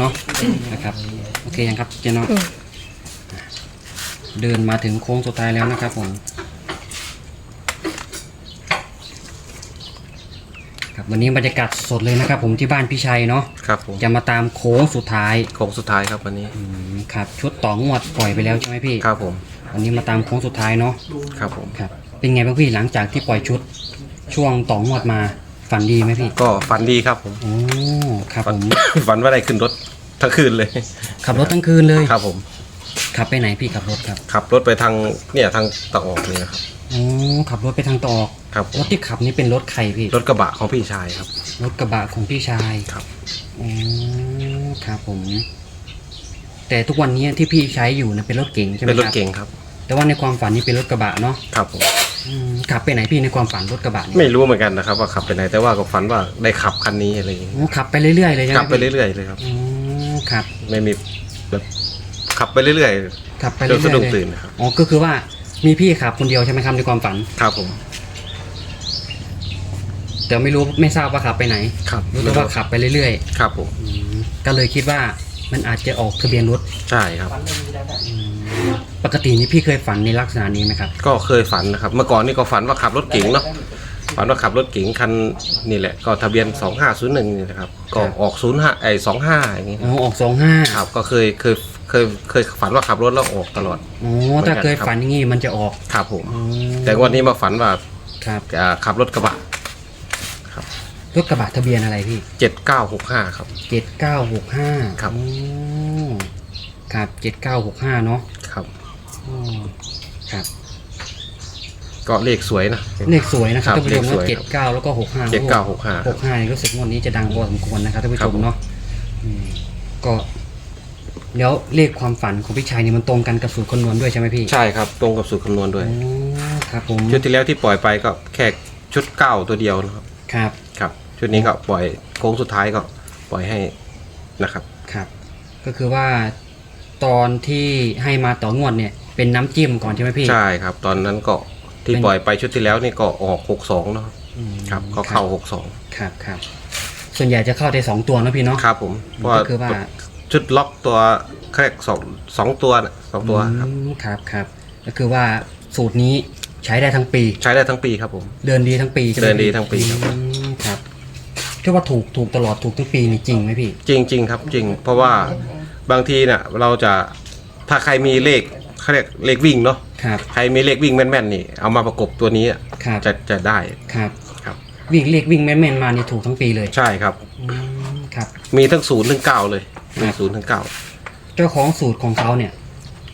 เนาะนะครับโอเคยังครับเจเนาะอืมเดินมาถึงโค้งสุดท้ายแล้วนะครับผมครับวันนี้บรรยากาศสดเลยนะครับ ผมที่บ้านพี่ชัยเนาะครับผมจะมาตามโค้งสุดท้ายโค้งสุดท้ายครับวันนี้อืมครับชุดต่องวดปล่อยไปแล้วใช่ไหมพี่ครับผมวันนี้มาตามโค้งสุดท้ายเนาะครับผมครับเป็นไงบ้างพี่หลังจากที่ปล่อยชุด ช่วงต่องวดมาฝันดีไหมพี่ก็ฝันดีครับผมโอ้ครับผมฝันว่าได้ขึ้นรถ ทั้งคืนเลย ขับรถทั้งคืนเลยครับผมขับไปไหนพี่ขับรถครับขับรถไปทางเนี่ยทางตะออกเนี่ยครับโอ้ขับรถไปทางตอกครับผรมถที่ขับนี่เป็นรถใครพี่รถกระบะของพี่ชายครับ รถกระบะของพี่ชายครับโอ้ครับผม แต่ทุกวันนี้ที่พี่ใช้อยู่เนี่ยเป็นรถเก๋งใช่ไหมเป็นรถครับเก่งครับ แต่ว่าในความฝันนี่เป็นรถกระบะเนาะครับผมอืมขับไปไหนพี่ในความฝันรถกระบะนี่ไม่รู้เหมือนกันนะครับว่าขับไปไหนแต่ว่าก็ฝันว่าได้ขับคันนี้อะไรอย่างเงี้ยโอ้ขับไปเรื่อยๆเลยใช่ไหมขับไปพี่เรื่อยๆเลยครับอ๋อ ครับไม่มีแบบขับไปเรื่อยขับไปๆจเรื่นอยๆสะดุ้งเลยตื่นนะครับอ๋อก็คือว่ามีพี่ขับคนเดียวใช่ไหมครับในความฝัน ครับผมแต่ไม่รู้ไม่ทราบว่าขับไปไหนครับรู้แต่ว่าขับไปเรื่อยครับผมๆอืมก็เลยคิดว่ามันอาจจะออกทะเบียนรถใช่ครับปกตินี่พี่เคยฝันในลักษณะนี้ไหมครับ ก็เคยฝันนะครับ เมื่อก่อนนี่ก็ฝันว่าขับรถเก๋งเนาะ ฝันว่าขับรถเก๋งคันนี่แหละ ก็ทะเบียน 2501นี่นะครับ ก็ออก05ไอ้25อย่างงี้อ๋อออกสองห้าครับก็เคยเคยเคยเคยฝันว่าขับรถแล้วออกตลอด อ๋อถ้าเคยฝันอย่างงี้มันจะออกครับผม อ๋อแต่วันนี้มาฝันว่าครับอ่าขับรถกระบะรถกระบะทะเบียนอะไรพี่7965 ครับ เจ็ดเก้าหกห้าครับ ครับเจ็ดเก้าหกห้าเนาะครับ อ๋อครับ ก็เลขสวยนะ เลขสวยนะครับครับท่านผู้ชมเลขสวย เจ็ดเก้าแล้วก็หกห้าเจ็ดเก้าหกห้า หกห้านี่รู้สึกงวดนี้จะดังพอสมควรนะครับท่านผู้ครัชบมเนาะอืมก็ แล้วเลขความฝันของพี่ชายนี่มันตรงกันกับสูตรคำนวณด้วยใช่ไหมพี่ใช่ครับตรงกับสูตรคำนวณด้วย อ๋อครับผมชุดที่แล้วที่ปล่อยไปก็แค่ชุดเก้าตัวเดียวนะครับครับครับ ชุดนี้ก็ปล่อยโค้งสุดท้ายก็ปล่อยให้นะครับ ครับ ก็คือว่าตอนที่ให้มาต่องวดเนี่ย เป็นน้ำจิ้มก่อนใช่ไหมพี่ ใช่ครับ ตอนนั้นก็ ที่เป็นปล่อยไปชุดที่แล้วนี่ก็ออกหกสองเนาะอืมครับก็เข้าหกสองครับครับส่วนใหญ่จะเข้าได้สองตัวนะพี่เนาะครับผมเพราะก็คือว่าชุดล็อกตัวแค่สองสองตัวน่ะสองตัวครับ อืมครับครับก็คือว่าสูตรนี้ใช้ได้ทั้งปี ใช้ได้ทั้งปีครับผม เดินดีทั้งปีใช่ไหมเดินดีพี่ทั้งปีครับ อืมครับที่ว่าถูกถูกตลอดถูกทั้งปีนี่จริงไหมพี่ จริงจริงๆครับจริง เพราะว่าบางทีเนี่ยเราจะถ้าใครมีเลข เขาเรียกเลขวิ่งเนาะครับใครมีเลขวิ่งแม่นๆนี่เอามาประกบตัวนี้อะครับจะจะได้ ครับครับ วิ่งเรียกวิ่งแม่นๆมานี่ถูกทั้งปีเลยใช่ครับ อืมครับ มีทั้งศูนย์ถึงเก้าเลยมีครับศูนย์ถึงเก้าเจ้าของสูตรของเขาเนี่ย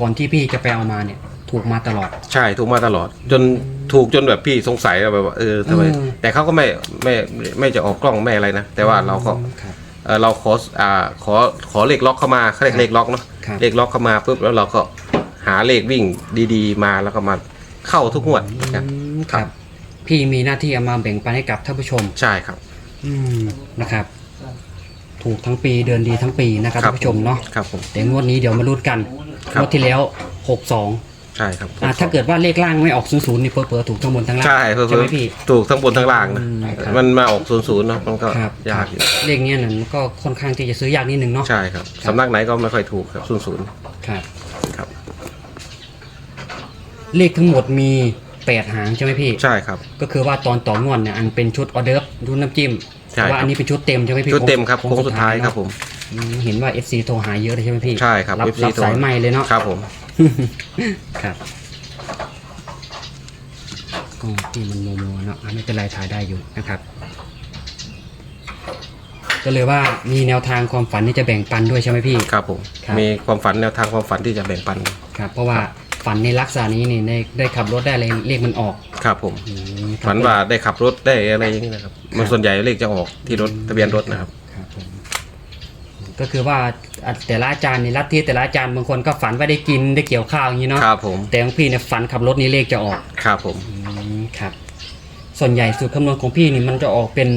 ก่อนที่พี่จะไปเอามาเนี่ย ถูกมาตลอด ใช่ถูกมาตลอด จนถูกจนแบบพี่สงสัยแบบว่าเออทำไมอืมแต่เขาก็ไม่ไม่ไม่ไม่จะออกกล้องไม่อะไรนะแต่ว่าเราก็ครับ เออเราขออ่าขอขอเลขล็อกเข้ามาเขาเรียกเลขล็อกเนาะครับ เลขล็อกเข้ามาปุ๊บแล้วเราก็ หาเลขวิ่งดีๆ มาแล้วก็มาเข้าทุกงวดนะอืมครับ พี่มีหน้าที่เอามาแบ่งปันให้กับท่านผู้ชม ใช่ครับ อืมนะครับ ถูกทั้งปีเดินดีทั้งปีนะครับท่านผู้ชมเนาะครับผม แต่งวดนี้เดี๋ยวมาลุ้นกันครับ งวดที่แล้วหกสองใช่ครับอ่าถ้าเกิดว่าเลขล่างไม่ออกศูนย์ศูนย์นี่เผลอๆถูกทั้งบนทั้งล่างใช่เพิ่ใช่ไหมพี่ ถูกทั้งบนทั้งล่างนะอืมครับมันมาออกศูนย์ศูนย์เนาะมันก็ครับ ยากอยู่เลขเนี้ยนั่นก็ค่อนข้างที่จะซื้อยากนิดนึงเนาะ ใช่ครับ สำนักไหนก็ไม่ค่อยถูกครับศูนย์ศูนย์ครับครับ เลขทั้งหมดมีแปดหางใช่ไหมพี่ ใช่ครับ ก็คือว่าตอนต่องวดเนี่ยอันเป็นชุดออเดิร์ฟชุดน้ำจิ้มใช่แต่ว่าครับอันนี้เป็นชุดเต็มใช่ไหมพี่ชุดเต็มครับโค้งสุดท้ายครับเนอะผม อืมเห็นว่า FC โทรหาเยอะเลยใช่ไหมพี่ใช่ครับ รับ FC รับสายใหม่เลยเนาะ ครับผม ครับกล้องที่มันมัวๆเนาะอะไม่เป็นไรถ่ายได้อยู่นะครับ ก็เลยว่ามีแนวทางความฝันที่จะแบ่งปันด้วยใช่ไหมพี่ ครับผม ครับ มีความฝันแนวทางความฝันที่จะแบ่งปัน ครับ เพราะว่า ฝันในลักษณะนี้นี่ได้ได้ขับรถได้อะไรเลขมันออกครับผม อืมครับฝันว่าได้ขับรถได้อะไรอย่างนี้นะครับ มันส่วนใหญ่เลขจะออกที่รถทะเบียนรถนะครับ ครับผมก็คือว่าอะแต่ละอาจารย์ในลัทธิแต่ละอาจารย์บางคนก็ฝันว่าได้กินได้เกี่ยวข้าวอย่างนี้เนาะครับผม แต่ของพี่เนี่ยฝันขับรถนี่เลขจะออกครับผม อืมครับ ส่วนใหญ่สูตรคำนวณของพี่นี่มันจะออกเป็น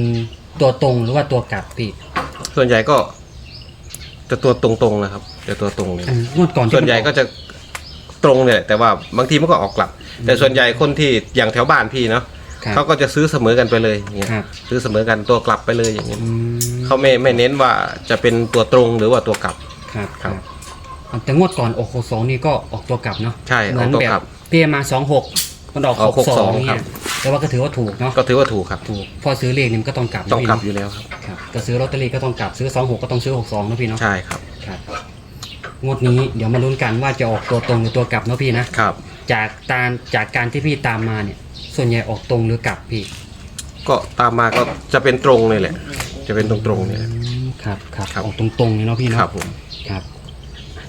ตัวตรงหรือว่าตัวกลับพี่ส่วนใหญ่ก็จะตัวตรงๆนะครับจะตัวตรงเลย อันงวดก่อนที่ส่วนใหญ่ก็จะ ตรงเนี่ยแต่ว่าบางทีมันก็ออกกลับ แต่ส่วนใหญ่คนที่อย่างแถวบ้านพี่เนาะครับเขาก็จะซื้อเสมอกันไปเลยอย่างเงี้ยครับ ซื้อเสมอกันตัวกลับไปเลยอย่างเงี้ยอืมเขาเขาไม่ไม่เน้นว่าจะเป็นตัวตรงหรือว่าตัวกลับ ครับครับแต่งวดก่อนออกหกสองนี่ก็ออกตัวกลับเนาะใช่เหมือออนกตัวแบกลับบพี่มาสองหกมันออกออหกกสอง62เนี่ครัยบแต่ว่าก็ถือว่าถูกเนาะก็ถือว่าถูกครับ ถูกพอซื้อเลขนี่มันก็ต้องกลับต้องกลับนะอพี่ยู่แล้วครับเนาะครับก็ซื้อลอตเตอรี่ก็ต้องกลับซื้อสองหกก็ต้องซื้อหกสองนะพี่เนาะใช่ครับ ครับ งวดนี้เดี๋ยวมาลุ้นกันว่าจะออกตัวตรงหรือตัวกลับเนาะพี่นะ ครับ จากตามจากการที่พี่ตามมาเนี่ย ส่วนใหญ่ออกตรงหรือกลับพี่ ก็ตามมาก็จะเป็นตรงเลยแหละ จะเป็นตรงๆเนี่ยแหละอืมครับครับครับ ออกตรงๆเลยเนาะพี่คเนาะรับผม ครับ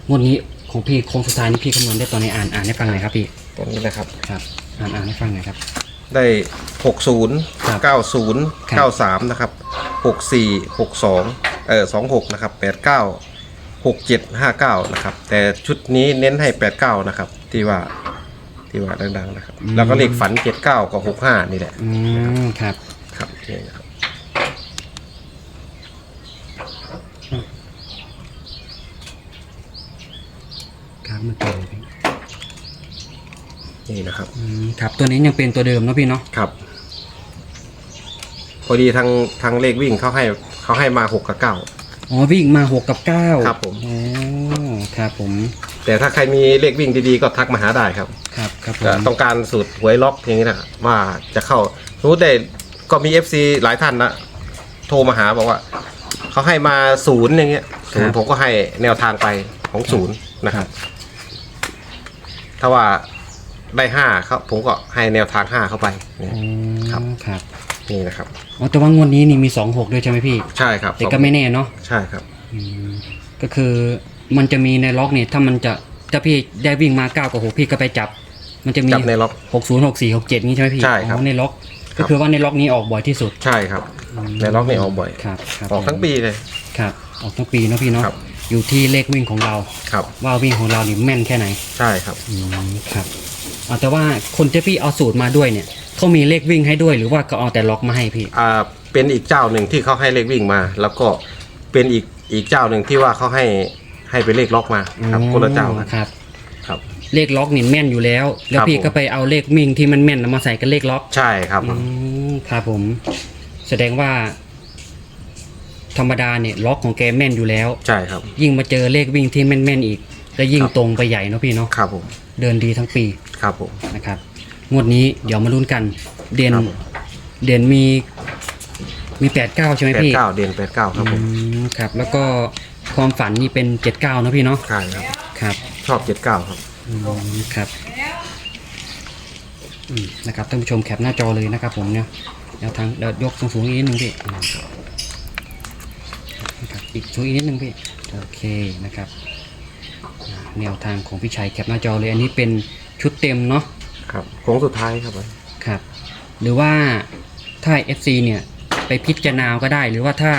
งวดนี้ของพี่โค้งสุดท้ายนี่พี่คำนวณได้ตอนไหนอ่านอ่านให้ฟังหน่อยครับพี่ตรงนี้นะครับ ครับ อ่านอ่านให้ฟังหน่อยครับ ได้หกศูนย์ครับเก้าศูนย์ครับเก้าสามนะครับหกสี่หกสองเออสองหกนะครับแปดเก้าหกเจ็ดห้าเก้านะครับ แต่ชุดนี้เน้นให้แปดเก้านะครับ ที่ว่าที่ว่าดังๆนะครับแล้วก็เลขฝันเจ็ดเก้ากับหกห้านี่แหละอืมครับ ครับนี่นะครับครับมันเป็นพี่นี่นะครับ อืมครับ ตัวนี้ยังเป็นตัวเดิมเนาะพี่เนาะครับ พอดีทางทางเลขวิ่งเขาให้เขาให้มาหกกับเก้า อ๋อวิ่งมาหกกับเก้าครับผม อ๋อครับผมแต่ถ้าใครมีเลขวิ่งดีๆก็ทักมาหาได้ครับครับครับผก็มต้องการสูตรหวยล็อกอย่างนี้นะครับว่าจะเข้าสมมติได้ก็มี FC หลายท่านนะโทรมาหาบอกว่า เขาให้มาศูนย์อย่างเงี้ยศูนย์ผมก็ให้แนวทางไปของศูนย์นะครับ ถ้าว่าได้ห้าครับผมก็ให้แนวทางห้าเข้าไปนี่อ๋อครับ ครับ นี่นะครับ อ๋อแต่ว่างวดนี้นี่มีสองหกด้วยใช่ไหมพี่ ใช่ครับแต่ก็ไม่แน่เนาะใช่ครับอืมก็คือมันจะมีในล็อกเนี่ยถ้ามันจะถ้าพี่ได้วิ่งมาเก้ากับหกพี่ก็ไปจับ มันจะมีจับในล็อก หกศูนย์หกสี่หกเจ็ดนี้ใช่ไหมพี่ใช่ครับอ๋อในล็อก ครัก็บ คือว่าในล็อกนี้ออกบ่อยที่สุดใช่ครับ ในล็อกนี่ออกบ่อย ครับครับออกทั้งปีเลย ครับออกทั้งปีเนาะพี่เนาะครับ อยู่ที่เลขวิ่งของเรา ครับ ว่าวิ่งของเรานี่แม่นแค่ไหน ใช่ครับ อืมครับ อ๋อแต่ว่าคนที่พี่เอาสูตรมาด้วยเนี่ยเขามีเลขวิ่งให้ด้วยหรือว่าเขาเอาแต่ล็อกมาให้พี่ อ่าเป็นอีกเจ้าหนึ่งที่เขาให้เลขวิ่งมา แล้วก็เป็นอีกอีกเจ้าหนึ่งที่ว่าเขาให้ให้เป็นเลขล็อกมาครับคนละเจ้ากันครับ ครับ เลขล็อกนี่แม่นอยู่แล้ว แล้วครับพี่ผมก็ไปเอาเลขวิ่งที่มันแม่นๆมาใส่กับเลขล็อกใช่ครับอืมครับผม แสดงว่า ธรรมดาเนี่ยล็อกของแกแม่นอยู่แล้ว ใช่ครับ ยิ่งมาเจอเลขวิ่งที่แม่นๆอีกก็ยิ่งครับตรงไปใหญ่เนาะพี่เนาะครับผมเดินดีทั้งปี ครับผม นะครับ งวดนี้เดี๋ยวมาลุ้นกัน เด่น ครับผม เด่นมี มีแปดเก้าใช่ไหมแปดพี่เก้าเดือนแปดเก้าครับผมอืมครับ แล้วก็ความฝันนี่เป็นเจ็ดเก้านะพี่เนาะ ใช่ครับ ครับ ชอบเจ็ดเก้าครับ อืมครับอืมนะครับท่านผู้ชมแคปหน้าจอเลยนะครับผมเนี่ยแนวทางเดี๋ยวยกสูงๆอีกนิดนึงพี่อืมนะครับอีกสูงอีกนิดนึงพี่โอเคนะครับอ่าแนวทางของพี่ชัยแคปหน้าจอเลยอันนี้เป็น ชุดเต็มเนาะครับโค้งสุดท้ายครับผมครับ หรือว่าถ้า FC เนี่ยไปพิจารณาก็ได้ หรือว่าถ้า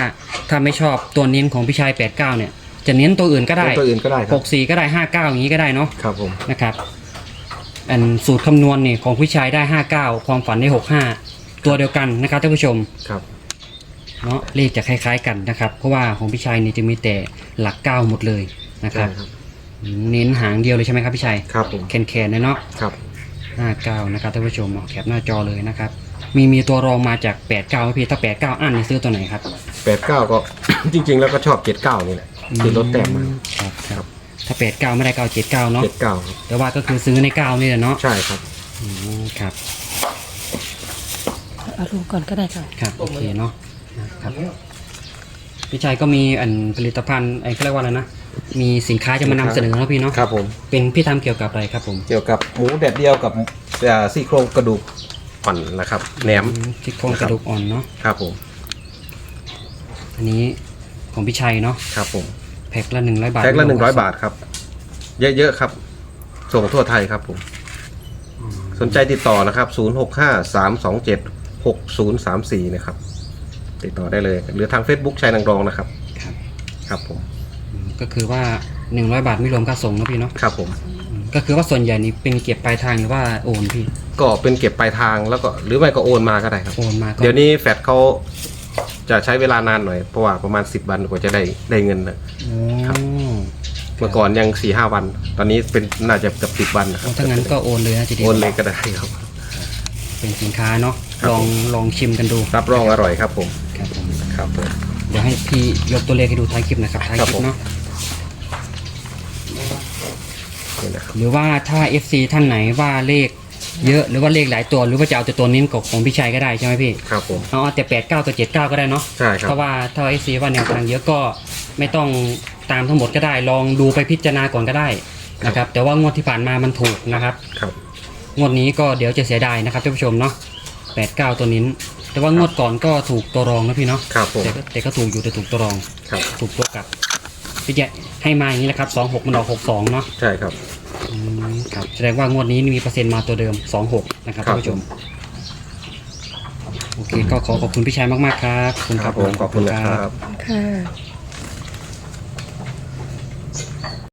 ถ้าไม่ชอบตัวเน้นของพี่ชัย89 เนี่ย จะเน้นตัวอื่นก็ได้ตัวอื่นก็ได้ครับ64 ก็ได้ 59 อย่างนี้ก็ได้เนาะครับผมนะครับ อันสูตรคำนวณเนี่ยของพี่ชัยได้ 59 ความฝันได้ 65 ตัวเดียวกันนะครับท่านผู้ชมครับเนาะเลขจะคล้าย ๆ กันนะครับ เพราะว่าของพี่ชัยนี่จะมีแต่หลัก 9 หมดเลยนะคใช่รับครับอืม เน้นหางเดียวเลยใช่ไหมครับพี่ชัยครับผมแคนๆเลยเนาะครับ59นะครับท่านผู้ชมเอาแคปหน้าจอเลยนะครับ มีมีตัวรองมาจาก89ไหมพี่ถ้า89อันนี่ซื้อตัวไหนครับ แปดเก้าก็ จริง ๆ แล้วก็ชอบเจ็ดเก้านี่แหละที่ลดแต้มมา ครับครับถ้า89ไม่ได้ก็เอา79เนาะเจ็ดเก้าครับแต่ว่าก็คือซื้อใน9นี่แหละเนาะใช่ครับ อืมครับเอาลงก่อนก็ได้ค่ะครับโอเคเนาะครับพี่ชัยก็มีอันผลิตภัณฑ์ไอ้เขาเรียกว่าอะไรนะ มีสินค้าจะมานำเสนอเนาะพี่เนาะครับผม เป็นพี่ทำเกี่ยวกับอะไรครับผมเกี่ยวกับหมูแดดเดียวกับอ่าซี่โครงกระดูกอ่อนนะครับแหนมอืที่โครงกระดูกอ่อนเนาะครับผม อันนี้ของพี่ชัยเนาะครับผมแพ็คละ100บาทแพ็คละหนึ่งร้อยบาทครับ เยอะๆครับ ส่งทั่วไทยครับผม สนใจติดต่อนะครับศูนย์หกห้าสามสองเจ็ดหกศูนย์สามสี่นะครับ ติดต่อได้เลย หรือทาง Facebook ชัยนางรองนะครับ ครับ ครับผมอืม ก็คือว่า 100 บาทไม่รวมค่าส่งนะพี่เนาะครับผมอืมก็คือว่าส่วนใหญ่นี่เป็นเก็บปลายทางหรือว่าโอนพี่ ก็เป็นเก็บปลายทางแล้วก็หรือไม่ก็โอนมาก็ได้ครับ โอนมาก็เดี๋ยวนี้แฟดเขาจะใช้เวลานานหน่อยเพราะว่าประมาณ 10 วันกว่าจะได้ได้เงินนะโอ้ครับ เมื่อก่อนยัง4ี่ห้าวัน ตอนนี้เป็นน่าจะเกือบสิบวันนะครัโอ้บถ้างั้นก็โอนเลยนะจะดีโอนเลยก็ได้ครับ เป็นสินค้าเนาะครับลองลองชิมกันดูรับรองอร่อยครับผมครับผม ครับผม เดี๋ยวให้พี่ยกตัวเลขให้ดูท้ายคลิปนะครับท้ายคลิปเนาะ นี่นะครับหรือว่าถ้า FC ท่านไหนว่าเลขเยอะหรือว่าเลขหลายตัวหรือว่าจะเอาแต่ตัวนี้ของของพี่ชัยก็ได้ใช่ไหมพี่ครับผม เอาแต่แปดเก้ากับเจ็ดเก้าก็ได้เนาะใช่ครับ เพราะว่าถ้า FC ว่าแนวทางเยอะก็ไม่ต้องตามทั้งหมดก็ได้ ลองดูไปพิจารณาก่อนก็ได้นะครับ แต่ว่างวดที่ผ่านมามันถูกนะครับ ครับ งวดนี้ก็เดี๋ยวจะเสียดายนะครับท่านผู้ชมเนาะแปดเก้าตัวนี้ แต่ว่างวดก่อนก็ถูกตัวรองนะพี่เนาะครับผมแต่ก็แต่ก็ถูกอยู่แต่ถูกตัวรอง ครับ ถูกตัวกลับ พี่แจให้มาอย่างนี้แหละครับสองหกมันออกหกสองเนาะใช่ครับ อืมครับแสดงว่างวดนี้มีเปอร์เซ็นต์มาตัวเดิมสองหกนะครับครับ ท่านผู้ชมโอเคก็ขอขอบคุณพี่ชายมากๆครับขอบคุณครับผมขอบคุณนะครับ ค่ะ